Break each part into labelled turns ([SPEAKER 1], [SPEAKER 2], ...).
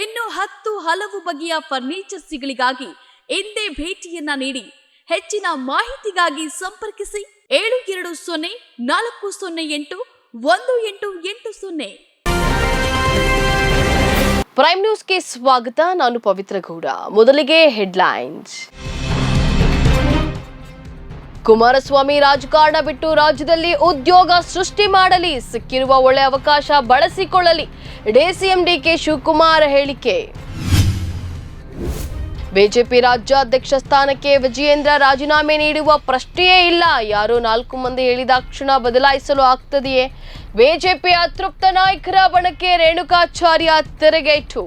[SPEAKER 1] ಇನ್ನು ಹತ್ತು ಹಲವು ಬಗೆಯ ಫರ್ನಿಚರ್ಸ್ಗಳಿಗಾಗಿ ಎಂದೇ ಭೇಟಿಯನ್ನ ನೀಡಿ ಹೆಚ್ಚಿನ ಮಾಹಿತಿಗಾಗಿ ಸಂಪರ್ಕಿಸಿ ಏಳು ಎರಡು ಸೊನ್ನೆ ನಾಲ್ಕು ಸೊನ್ನೆ ಎಂಟು ಒಂದು ಎಂಟು ಎಂಟು ಸೊನ್ನೆ.
[SPEAKER 2] ಪ್ರೈಮ್ ನ್ಯೂಸ್ಗೆ ಸ್ವಾಗತ, ನಾನು ಪವಿತ್ರ ಗೌಡ. ಮೊದಲಿಗೆ ಹೆಡ್ಲೈನ್ಸ್ ಕುಮಾರಸ್ವಾಮಿ ರಾಜಕಾರಣ ಬಿಟ್ಟು ರಾಜ್ಯದಲ್ಲಿ ಉದ್ಯೋಗ ಸೃಷ್ಟಿ ಮಾಡಲಿ, ಸಿಕ್ಕಿರುವ ಒಳ್ಳೆ ಅವಕಾಶ ಬಳಸಿಕೊಳ್ಳಲಿ. ಡಿಸಿಎಂ ಡಿಕೆ ಶಿವಕುಮಾರ್ ಹೇಳಿಕೆ. ಬಿಜೆಪಿ ರಾಜ್ಯಾಧ್ಯಕ್ಷ ಸ್ಥಾನಕ್ಕೆ ವಿಜಯೇಂದ್ರ ರಾಜೀನಾಮೆ ನೀಡುವ ಪ್ರಶ್ನೆಯೇ ಇಲ್ಲ. ಯಾರು ನಾಲ್ಕು ಮಂದಿ ಹೇಳಿದಾಕ್ಷಣ ಬದಲಾಯಿಸಲು ಆಗ್ತದೆಯೇ? ಬಿಜೆಪಿ ಅತೃಪ್ತ ನಾಯಕರ ಬಣಕ್ಕೆ ರೇಣುಕಾಚಾರ್ಯ ತೆರೆಗೇಟು.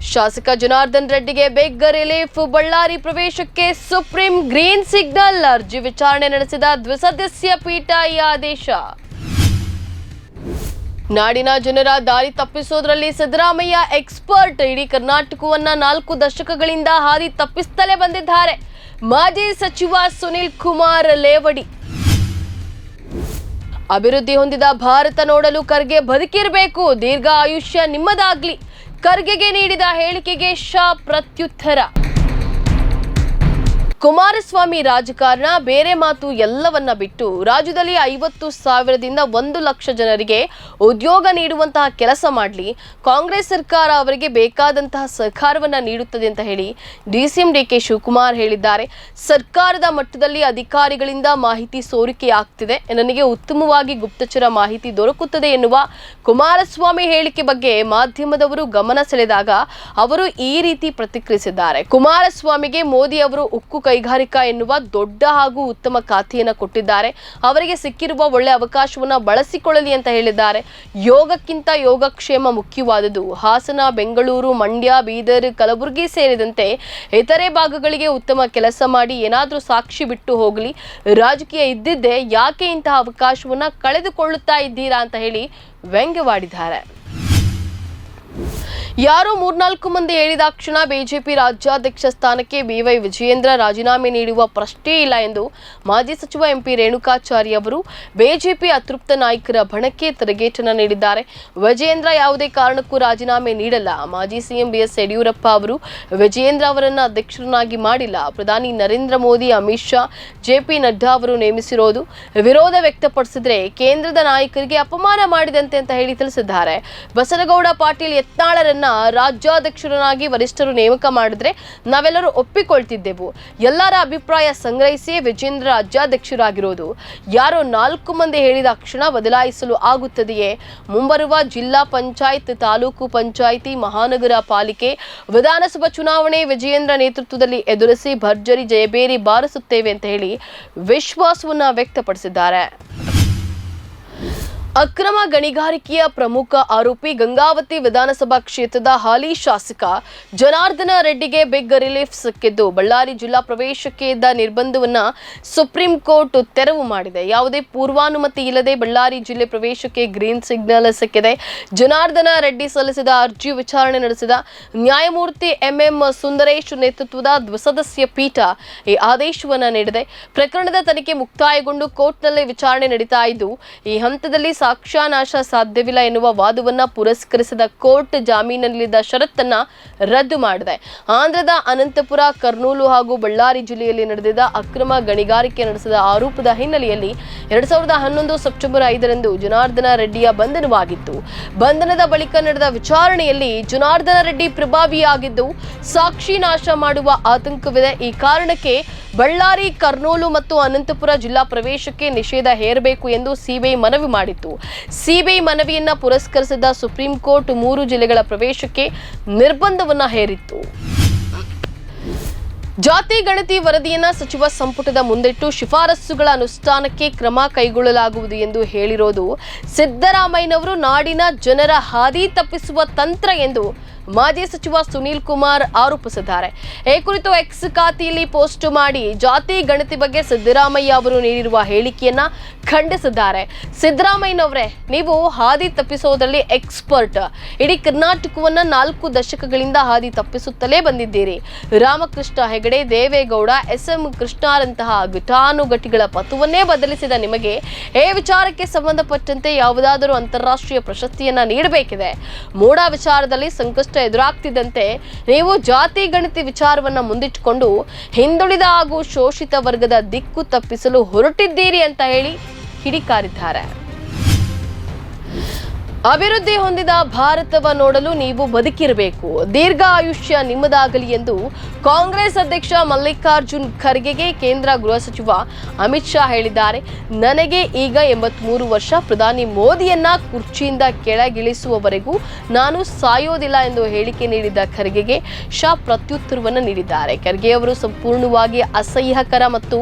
[SPEAKER 2] ಶಾಸಕ ಜನಾರ್ದನ್ ರೆಡ್ಡಿಗೆ ಬೇಗ ರಿಲೀಫ್. ಬಳ್ಳಾರಿ ಪ್ರವೇಶಕ್ಕೆ ಸುಪ್ರೀಂ ಗ್ರೀನ್ ಸಿಗ್ನಲ್. ಅರ್ಜಿ ವಿಚಾರಣೆ ನಡೆಸಿದ ದ್ವಿಸದಸ್ಯ ಪೀಠ ಈ ಆದೇಶ. ನಾಡಿನ ಜನರ ದಾರಿ ತಪ್ಪಿಸೋದರಲ್ಲಿ ಸಿದ್ದರಾಮಯ್ಯ ಎಕ್ಸ್ಪರ್ಟ್. ಇಡೀ ಕರ್ನಾಟಕವನ್ನ ನಾಲ್ಕು ದಶಕಗಳಿಂದ ಹಾದಿ ತಪ್ಪಿಸುತ್ತಲೇ ಬಂದಿದ್ದಾರೆ. ಮಾಜಿ ಸಚಿವ ಸುನಿಲ್ ಕುಮಾರ್ ಲೇವಡಿ. ಅಭಿವೃದ್ಧಿ ಹೊಂದಿದ ಭಾರತ ನೋಡಲು ಖರ್ಗೆ ಬದುಕಿರಬೇಕು. ದೀರ್ಘ ಆಯುಷ್ಯ ನಿಮ್ಮದಾಗ್ಲಿ. ಖರ್ಗೆಗೆ ನೀಡಿದ ಹೇಳಿಕೆಗೆ ಶಾ ಪ್ರತ್ಯುತ್ತರ. ಕುಮಾರಸ್ವಾಮಿ ರಾಜಕಾರಣ ಬೇರೆ ಮಾತು ಎಲ್ಲವನ್ನ ಬಿಟ್ಟು ರಾಜ್ಯದಲ್ಲಿ ಐವತ್ತು ಸಾವಿರದಿಂದ ಒಂದು ಲಕ್ಷ ಜನರಿಗೆ ಉದ್ಯೋಗ ನೀಡುವಂತಹ ಕೆಲಸ ಮಾಡಲಿ. ಕಾಂಗ್ರೆಸ್ ಸರ್ಕಾರ ಅವರಿಗೆ ಬೇಕಾದಂತಹ ಸಹಕಾರವನ್ನ ನೀಡುತ್ತದೆ ಅಂತ ಹೇಳಿ ಡಿಸಿಎಂ ಡಿಕೆ ಶಿವಕುಮಾರ್ ಹೇಳಿದ್ದಾರೆ. ಸರ್ಕಾರದ ಮಟ್ಟದಲ್ಲಿ ಅಧಿಕಾರಿಗಳಿಂದ ಮಾಹಿತಿ ಸೋರಿಕೆಯಾಗ್ತಿದೆ. ನನಗೆ ಉತ್ತಮವಾಗಿ ಗುಪ್ತಚರ ಮಾಹಿತಿ ದೊರಕುತ್ತದೆ ಎನ್ನುವ ಕುಮಾರಸ್ವಾಮಿ ಹೇಳಿಕೆ ಬಗ್ಗೆ ಮಾಧ್ಯಮದವರು ಗಮನ ಸೆಳೆದಾಗ ಅವರು ಈ ರೀತಿ ಪ್ರತಿಕ್ರಿಯಿಸಿದ್ದಾರೆ. ಕುಮಾರಸ್ವಾಮಿಗೆ ಮೋದಿ ಅವರು ಉಕ್ಕು ಕೈಗಾರಿಕಾ ಎನ್ನುವ ದೊಡ್ಡ ಹಾಗೂ ಉತ್ತಮ ಖಾತೆಯನ್ನು ಕೊಟ್ಟಿದ್ದಾರೆ. ಅವರಿಗೆ ಸಿಕ್ಕಿರುವ ಒಳ್ಳೆ ಅವಕಾಶವನ್ನ ಬಳಸಿಕೊಳ್ಳಲಿ ಅಂತ ಹೇಳಿದ್ದಾರೆ. ಯೋಗಕ್ಕಿಂತ ಯೋಗಕ್ಷೇಮ ಮುಖ್ಯವಾದುದು ಹಾಸನ, ಬೆಂಗಳೂರು, ಮಂಡ್ಯ, ಬೀದರ್, ಕಲಬುರಗಿ ಸೇರಿದಂತೆ ಇತರೆ ಭಾಗಗಳಿಗೆ ಉತ್ತಮ ಕೆಲಸ ಮಾಡಿ ಏನಾದರೂ ಸಾಕ್ಷಿ ಬಿಟ್ಟು ಹೋಗಲಿ. ರಾಜಕೀಯ ಇದ್ದಿದ್ದೇ ಯಾಕೆ ಇಂತಹ ಅವಕಾಶವನ್ನ ಕಳೆದುಕೊಳ್ಳುತ್ತಾ ಇದ್ದೀರಾ ಅಂತ ಹೇಳಿ ವ್ಯಂಗ್ಯವಾಡಿದ್ದಾರೆ. ಯಾರೋ ಮೂರ್ನಾಲ್ಕು ಮಂದಿ ಹೇಳಿದಾಕ್ಷಣ ಬಿಜೆಪಿ ರಾಜ್ಯಾಧ್ಯಕ್ಷ ಸ್ಥಾನಕ್ಕೆ ಬಿವೈ ವಿಜಯೇಂದ್ರ ರಾಜೀನಾಮೆ ನೀಡುವ ಪ್ರಶ್ನೆ ಇಲ್ಲ ಎಂದು ಮಾಜಿ ಸಚಿವ ಎಂಪಿ ರೇಣುಕಾಚಾರ್ಯ ಅವರು ಬಿಜೆಪಿ ಅತೃಪ್ತ ನಾಯಕರ ಬಣಕ್ಕೆ ತಿರುಗೇಟನ್ನ ನೀಡಿದ್ದಾರೆ. ವಿಜಯೇಂದ್ರ ಯಾವುದೇ ಕಾರಣಕ್ಕೂ ರಾಜೀನಾಮೆ ನೀಡಲ್ಲ. ಮಾಜಿ ಸಿಎಂ ಬಿಎಸ್ ಯಡಿಯೂರಪ್ಪ ಅವರು ವಿಜಯೇಂದ್ರ ಅವರನ್ನು ಅಧ್ಯಕ್ಷರನ್ನಾಗಿ ಮಾಡಿಲ್ಲ. ಪ್ರಧಾನಿ ನರೇಂದ್ರ ಮೋದಿ, ಅಮಿತ್ ಶಾ ಜೆಪಿ ನಡ್ಡಾ ಅವರು ನೇಮಿಸಿರೋದು ವಿರೋಧ ವ್ಯಕ್ತಪಡಿಸಿದರೆ ಕೇಂದ್ರದ ನಾಯಕರಿಗೆ ಅಪಮಾನ ಮಾಡಿದಂತೆ ಅಂತ ಹೇಳಿ ತಿಳಿಸಿದ್ದಾರೆ. ಬಸನಗೌಡ ಪಾಟೀಲ್ ಯತ್ನಾಳರನ್ನ ರಾಜ್ಯಾಧ್ಯಕ್ಷರನ್ನಾಗಿ ವರಿಷ್ಠರು ನೇಮಕ ಮಾಡಿದ್ರೆ ನಾವೆಲ್ಲರೂ ಒಪ್ಪಿಕೊಳ್ತಿದ್ದೆವು. ಎಲ್ಲರ ಅಭಿಪ್ರಾಯ ಸಂಗ್ರಹಿಸಿ ವಿಜೇಂದ್ರ ರಾಜ್ಯಾಧ್ಯಕ್ಷರಾಗಿರೋದು. ಯಾರೋ ನಾಲ್ಕು ಮಂದಿ ಹೇಳಿದ ಕ್ಷಣ ಬದಲಾಯಿಸಲು ಆಗುತ್ತದೆಯೇ? ಮುಂಬರುವ ಜಿಲ್ಲಾ ಪಂಚಾಯತ್, ತಾಲೂಕು ಪಂಚಾಯಿತಿ, ಮಹಾನಗರ ಪಾಲಿಕೆ, ವಿಧಾನಸಭಾ ಚುನಾವಣೆ ವಿಜಯೇಂದ್ರ ನೇತೃತ್ವದಲ್ಲಿ ಎದುರಿಸಿ ಭರ್ಜರಿ ಜಯಬೇರಿ ಬಾರಿಸುತ್ತೇವೆ ಅಂತ ಹೇಳಿ ವಿಶ್ವಾಸವನ್ನ ವ್ಯಕ್ತಪಡಿಸಿದ್ದಾರೆ. ಅಕ್ರಮ ಗಣಿಗಾರಿಕೆಯ ಪ್ರಮುಖ ಆರೋಪಿ ಗಂಗಾವತಿ ವಿಧಾನಸಭಾ ಕ್ಷೇತ್ರದ ಹಾಲಿ ಶಾಸಕ ಜನಾರ್ದನ ರೆಡ್ಡಿಗೆ ಬಿಗ್ ರಿಲೀಫ್ ಸಿಕ್ಕಿದ್ದು. ಬಳ್ಳಾರಿ ಜಿಲ್ಲಾ ಪ್ರವೇಶಕ್ಕೆ ಇದ್ದ ನಿರ್ಬಂಧವನ್ನ ಸುಪ್ರೀಂ ಕೋರ್ಟ್ ತೆರವು ಮಾಡಿದೆ. ಯಾವುದೇ ಪೂರ್ವಾನುಮತಿ ಇಲ್ಲದೆ ಬಳ್ಳಾರಿ ಜಿಲ್ಲೆ ಪ್ರವೇಶಕ್ಕೆ ಗ್ರೀನ್ ಸಿಗ್ನಲ್ ಸಿಕ್ಕಿದೆ. ಜನಾರ್ದನ ರೆಡ್ಡಿ ಸಲ್ಲಿಸಿದ ಅರ್ಜಿ ವಿಚಾರಣೆ ನಡೆಸಿದ ನ್ಯಾಯಮೂರ್ತಿ ಎಂಎಂ ಸುಂದರೇಶ್ ನೇತೃತ್ವದ ದ್ವಿಸದಸ್ಯ ಪೀಠ ಈ ಆದೇಶವನ್ನ ನೀಡಿದೆ. ಪ್ರಕರಣದ ತನಿಖೆ ಮುಕ್ತಾಯಗೊಂಡು ಕೋರ್ಟ್ನಲ್ಲಿ ವಿಚಾರಣೆ ನಡೀತಾ ಇದ್ದು, ಈ ಹಂತದಲ್ಲಿ ಸಾಕ್ಷ್ಯನಾಶ ಸಾಧ್ಯವಿಲ್ಲ ಎನ್ನುವ ವಾದವನ್ನು ಪುರಸ್ಕರಿಸಿದ ಕೋರ್ಟ್ ಜಾಮೀನಲ್ಲಿದ್ದ ಷರತ್ತನ್ನು ರದ್ದು ಮಾಡಿದೆ. ಆಂಧ್ರದ ಅನಂತಪುರ, ಕರ್ನೂಲು ಹಾಗೂ ಬಳ್ಳಾರಿ ಜಿಲ್ಲೆಯಲ್ಲಿ ನಡೆದಿದ್ದ ಅಕ್ರಮ ಗಣಿಗಾರಿಕೆ ನಡೆಸಿದ ಆರೋಪದ ಹಿನ್ನೆಲೆಯಲ್ಲಿ ಎರಡ್ ಸಾವಿರದ ಹನ್ನೊಂದು ಸೆಪ್ಟೆಂಬರ್ ಐದರಂದು ಜನಾರ್ದನ ರೆಡ್ಡಿಯ ಬಂಧನವಾಗಿತ್ತು. ಬಂಧನದ ಬಳಿಕ ನಡೆದ ವಿಚಾರಣೆಯಲ್ಲಿ ಜನಾರ್ದನ ರೆಡ್ಡಿ ಪ್ರಭಾವಿಯಾಗಿದ್ದು ಸಾಕ್ಷಿ ನಾಶ ಮಾಡುವ ಆತಂಕವಿದೆ. ಈ ಕಾರಣಕ್ಕೆ ಬಳ್ಳಾರಿ, ಕರ್ನೂಲು ಮತ್ತು ಅನಂತಪುರ ಜಿಲ್ಲಾ ಪ್ರವೇಶಕ್ಕೆ ನಿಷೇಧ ಹೇರಬೇಕು ಎಂದು ಸಿಬಿಐ ಮನವಿ ಮಾಡಿತ್ತು. ಸಿಬಿಐ ಮನವಿಯನ್ನ ಪುರಸ್ಕರಿಸಿದ ಸುಪ್ರೀಂ ಕೋರ್ಟ್ ಮೂರು ಜಿಲ್ಲೆಗಳ ಪ್ರವೇಶಕ್ಕೆ ನಿರ್ಬಂಧವನ್ನ ಹೇರಿತ್ತು. ಜಾತಿ ಗಣತಿ ವರದಿಯನ್ನ ಸಚಿವ ಸಂಪುಟದ ಮುಂದಿಟ್ಟು ಶಿಫಾರಸುಗಳ ಅನುಷ್ಠಾನಕ್ಕೆ ಕ್ರಮ ಕೈಗೊಳ್ಳಲಾಗುವುದು ಎಂದು ಹೇಳಿರೋದು ಸಿದ್ದರಾಮಯ್ಯನವರು ನಾಡಿನ ಜನರ ಹಾದಿ ತಪ್ಪಿಸುವ ತಂತ್ರ ಎಂದು ಮಾಜಿ ಸಚಿವ ಸುನೀಲ್ ಕುಮಾರ್ ಆರೋಪಿಸಿದ್ದಾರೆ. ಈ ಕುರಿತು ಎಕ್ಸ್ ಖಾತೆಯಲ್ಲಿ ಪೋಸ್ಟ್ ಮಾಡಿ ಜಾತಿ, ಗಣತಿ ಬಗ್ಗೆ ಸಿದ್ದರಾಮಯ್ಯ ಅವರು ನೀಡಿರುವ ಹೇಳಿಕೆಯನ್ನ ಖಂಡಿಸಿದ್ದಾರೆ. ಸಿದ್ದರಾಮಯ್ಯನವರೇ, ನೀವು ಹಾದಿ ತಪ್ಪಿಸುವುದರಲ್ಲಿ ಎಕ್ಸ್ಪರ್ಟ್. ಇಡೀ ಕರ್ನಾಟಕವನ್ನ ನಾಲ್ಕು ದಶಕಗಳಿಂದ ಹಾದಿ ತಪ್ಪಿಸುತ್ತಲೇ ಬಂದಿದ್ದೀರಿ. ರಾಮಕೃಷ್ಣ ಹೆಗಡೆ, ದೇವೇಗೌಡ ಎಸ್ ಎಂ ಕೃಷ್ಣರಂತಹ ಘಟಾನುಘಟಿಗಳ ಪಥವನ್ನೇ ಬದಲಿಸಿದ ನಿಮಗೆ ಈ ವಿಚಾರಕ್ಕೆ ಸಂಬಂಧಪಟ್ಟಂತೆ ಯಾವುದಾದರೂ ಅಂತಾರಾಷ್ಟ್ರೀಯ ಪ್ರಶಸ್ತಿಯನ್ನ ನೀಡಬೇಕಿದೆ. ಮೂಡ ವಿಚಾರದಲ್ಲಿ ಸಂಕಷ್ಟ ಎದುರಾಗ್ತಿದ್ದಂತೆ ನೀವು ಜಾತಿ ಗಣತಿ ವಿಚಾರವನ್ನ ಮುಂದಿಟ್ಟುಕೊಂಡು ಹಿಂದುಳಿದ ಹಾಗೂ ಶೋಷಿತ ವರ್ಗದ ದಿಕ್ಕು ತಪ್ಪಿಸಲು ಹೊರಟಿದ್ದೀರಿ ಅಂತ ಹೇಳಿ ಕಿಡಿಕಾರಿದ್ದಾರೆ. ಅಭಿವೃದ್ಧಿ ಹೊಂದಿದ ಭಾರತವ ನೋಡಲು ನೀವು ಬದುಕಿರಬೇಕು. ದೀರ್ಘ ಆಯುಷ್ಯ ನಿಮ್ಮದಾಗಲಿ ಎಂದು ಕಾಂಗ್ರೆಸ್ ಅಧ್ಯಕ್ಷ ಮಲ್ಲಿಕಾರ್ಜುನ್ ಖರ್ಗೆಗೆ ಕೇಂದ್ರ ಗೃಹ ಸಚಿವ ಅಮಿತ್ ಶಾ ಹೇಳಿದ್ದಾರೆ. ನನಗೆ ಈಗ ಎಂಬತ್ಮೂರು ವರ್ಷ, ಪ್ರಧಾನಿ ಮೋದಿಯನ್ನ ಕುರ್ಚಿಯಿಂದ ಕೆಳಗಿಳಿಸುವವರೆಗೂ ನಾನು ಸಾಯೋದಿಲ್ಲ ಎಂದು ಹೇಳಿಕೆ ನೀಡಿದ ಖರ್ಗೆಗೆ ಶಾ ಪ್ರತ್ಯುತ್ತರವನ್ನು ನೀಡಿದ್ದಾರೆ. ಖರ್ಗೆ ಅವರು ಸಂಪೂರ್ಣವಾಗಿ ಅಸಹ್ಯಕರ ಮತ್ತು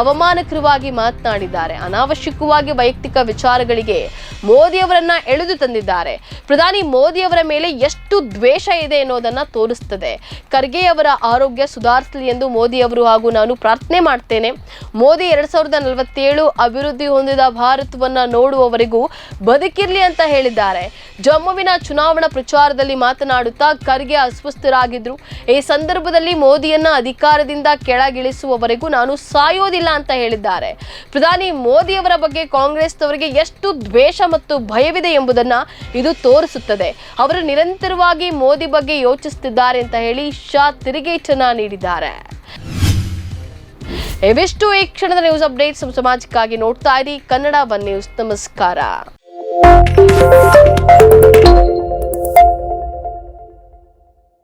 [SPEAKER 2] ಅವಮಾನಕರವಾಗಿ ಮಾತನಾಡಿದ್ದಾರೆ. ಅನಾವಶ್ಯಕವಾಗಿ ವೈಯಕ್ತಿಕ ವಿಚಾರಗಳಿಗೆ ಮೋದಿಯವರನ್ನ ಎಳೆದು ತಂದಿದ್ದಾರೆ. ಪ್ರಧಾನಿ ಮೋದಿ ಅವರ ಮೇಲೆ ಎಷ್ಟು ದ್ವೇಷ ಇದೆ ಎನ್ನುವುದನ್ನ ತೋರಿಸ್ತದೆ. ಖರ್ಗೆ ಅವರ ಆರೋಗ್ಯ ಸುಧಾರಿಸಲಿ ಎಂದು ಮೋದಿ ಅವರು ಹಾಗೂ ನಾನು ಪ್ರಾರ್ಥನೆ ಮಾಡ್ತೇನೆ. ಮೋದಿ ಎರಡ್ ಸಾವಿರದ ನಲವತ್ತೇಳು ಅಭಿವೃದ್ಧಿ ಹೊಂದಿದ ಭಾರತವನ್ನ ನೋಡುವವರೆಗೂ ಬದುಕಿರಲಿ ಅಂತ ಹೇಳಿದ್ದಾರೆ. ಜಮ್ಮುವಿನ ಚುನಾವಣಾ ಪ್ರಚಾರದಲ್ಲಿ ಮಾತನಾಡುತ್ತಾ ಖರ್ಗೆ ಅಸ್ವಸ್ಥರಾಗಿದ್ರು. ಈ ಸಂದರ್ಭದಲ್ಲಿ ಮೋದಿಯನ್ನ ಅಧಿಕಾರದಿಂದ ಕೆಳಗಿಳಿಸುವವರೆಗೂ ನಾನು ಸಾಯೋದಿಲ್ಲ ಅಂತ ಹೇಳಿದ್ದಾರೆ. ಪ್ರಧಾನಿ ಮೋದಿ ಅವರ ಬಗ್ಗೆ ಕಾಂಗ್ರೆಸ್ನವರಿಗೆ ಎಷ್ಟು ದ್ವೇಷ ಮತ್ತು ಭಯವಿದೆ ಎಂಬುದನ್ನ ಇದು ತೋರಿಸುತ್ತದೆ. ಅವರು ನಿರಂತರವಾಗಿ ಮೋದಿ ಬಗ್ಗೆ ಯೋಚಿಸುತ್ತಿದ್ದಾರೆ ಅಂತ ಹೇಳಿ ಶಾ ತಿರುಗೇಟನ್ನ ನೀಡಿದ್ದಾರೆ. ಇವೆಷ್ಟು ಈ ಕ್ಷಣದ ನ್ಯೂಸ್ ಅಪ್ಡೇಟ್ಸ್ ಸಮಾಜಕ್ಕಾಗಿ ನೋಡ್ತಾ ಇರಿ. ಕನ್ನಡ ಒನ್ ನ್ಯೂಸ್ ನಮಸ್ಕಾರ.